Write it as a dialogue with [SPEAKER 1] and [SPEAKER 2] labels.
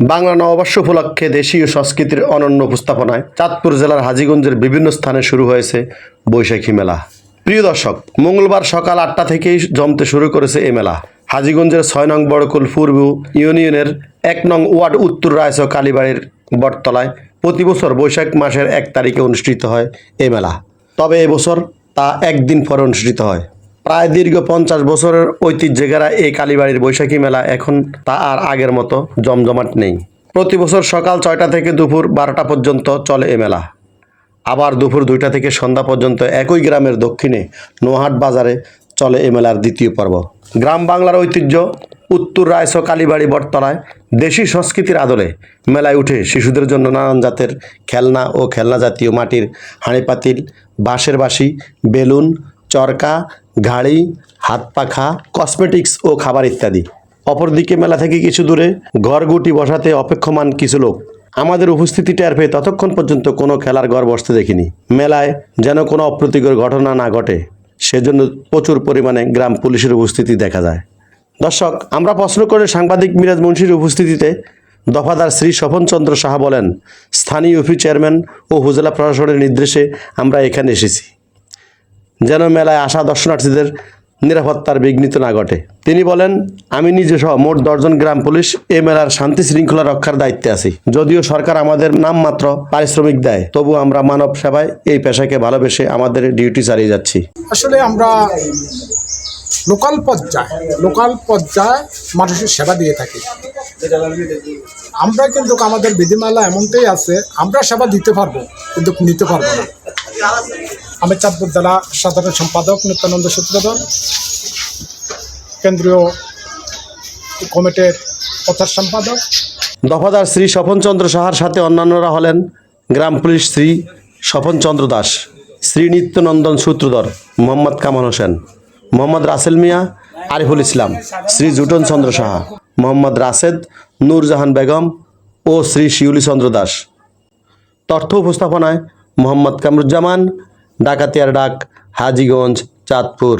[SPEAKER 1] বাংলা নববর্ষ উপলক্ষে দেশীয় সংস্কৃতির অনন্য উপস্থাপনায় চাঁদপুর জেলার হাজিগঞ্জের বিভিন্ন স্থানে শুরু হয়েছে বৈশাখী মেলা। প্রিয় দর্শক, মঙ্গলবার সকাল আটটা থেকেই জমতে শুরু করেছে এ মেলা। হাজিগঞ্জের ছয় নং বড়কুল পূর্ব ইউনিয়নের এক নং ওয়ার্ড উত্তর রায়চ কালীবাড়ির বটতলায় প্রতি বছর বৈশাখ মাসের এক তারিখে অনুষ্ঠিত হয় এ মেলা। তবে এবছর তা একদিন পরে অনুষ্ঠিত হয়। প্রায় দীর্ঘ পঞ্চাশ বছরের ঐতিহ্যেরা এই কালীবাড়ির বৈশাখী মেলা এখন তা আর আগের মতো জমজমাট নেই। প্রতি বছর সকাল ছয়টা থেকে দুপুর বারোটা পর্যন্ত চলে এ মেলা। আবার দুপুর দুইটা থেকে সন্ধ্যা পর্যন্ত একই গ্রামের দক্ষিণে নোহাট বাজারে চলে এ মেলার দ্বিতীয় পর্ব। গ্রাম বাংলার ঐতিহ্য, উত্তর রায়স কালীবাড়ি বটতলায় দেশি সংস্কৃতির আদলে মেলায় উঠে শিশুদের জন্য নানান জাতের খেলনা ও খেলনা জাতীয় মাটির হাঁড়িপাতিল, বাঁশের বাঁশি, বেলুন চরকা, ঘাড়ি, হাত পাখা কসমেটিক্স ও খাবার ইত্যাদি। অপরদিকে মেলা থেকে কিছু দূরে ঘরগুটি বসাতে অপেক্ষমান কিছু লোক। আমাদের উপস্থিতি টের পেয়ে ততক্ষণ পর্যন্ত কোনো খেলার ঘর বসতে দেখিনি। মেলায় যেন কোনো অপ্রীতিকর ঘটনা না ঘটে, সেজন্য প্রচুর পরিমাণে গ্রাম পুলিশের উপস্থিতি দেখা যায়। দর্শক, আমরা প্রশ্ন করে সাংবাদিক মিরাজ মুন্সির উপস্থিতিতে দফাদার শ্রী স্বপনচন্দ্র সাহা বলেন, স্থানীয় ইউপি চেয়ারম্যান ও উপজেলা প্রশাসনের নির্দেশে আমরা এখানে এসেছি। যেন মেলায় আসা দর্শনার্থীদের নিরাপত্তার বিঘ্নিত না ঘটে। তিনি বলেন, আমি নিজে সহ মোট দশজন গ্রাম পুলিশ এ মেলার শান্তি শৃঙ্খলা রক্ষার দায়িত্বে আছি। যদিও সরকার আমাদের নামমাত্র পারিশ্রমিক দেয়, তবু আমরা মানব সেবায় এই পেশাকে ভালোবেসে আমাদের ডিউটি চালিয়ে যাচ্ছি।
[SPEAKER 2] আসলে আমরা লোকাল পর্যায়ে লোকাল পর্যায়ে মানুষের সেবা দিয়ে থাকি। আমরা কিন্তু আমাদের বিধিমালা এমনটাই আছে, আমরা সেবা দিতে পারব, কিন্তু নিতে পারব না। আমি চাঁদপুর জেলা সাধারণ সম্পাদক নিত্যানন্দ সূত্রধর। কেন্দ্রীয় কমিটির প্রচার সম্পাদক।
[SPEAKER 1] দফাদার শ্রী স্বপনচন্দ্র সাহার সাথে অন্যান্যরা হলেন গ্রাম পুলিশ শ্রী স্বপনচন্দ্র দাস, শ্রী নিত্যনন্দন সূত্রধর, মোহাম্মদ কামাল হোসেন, মোহাম্মদ রাসেল মিয়া, আরিফুল ইসলাম, শ্রী জুটন চন্দ্র সাহা, মোহাম্মদ রাশেদ নূরজাহান বেগম ও শ্রী শিউলি চন্দ্র দাস। তথ্য উপস্থাপনায় মোহাম্মদ কামরুজ্জামান ডাকাতিয়ার ডাক হাজিগঞ্জ চাঁদপুর।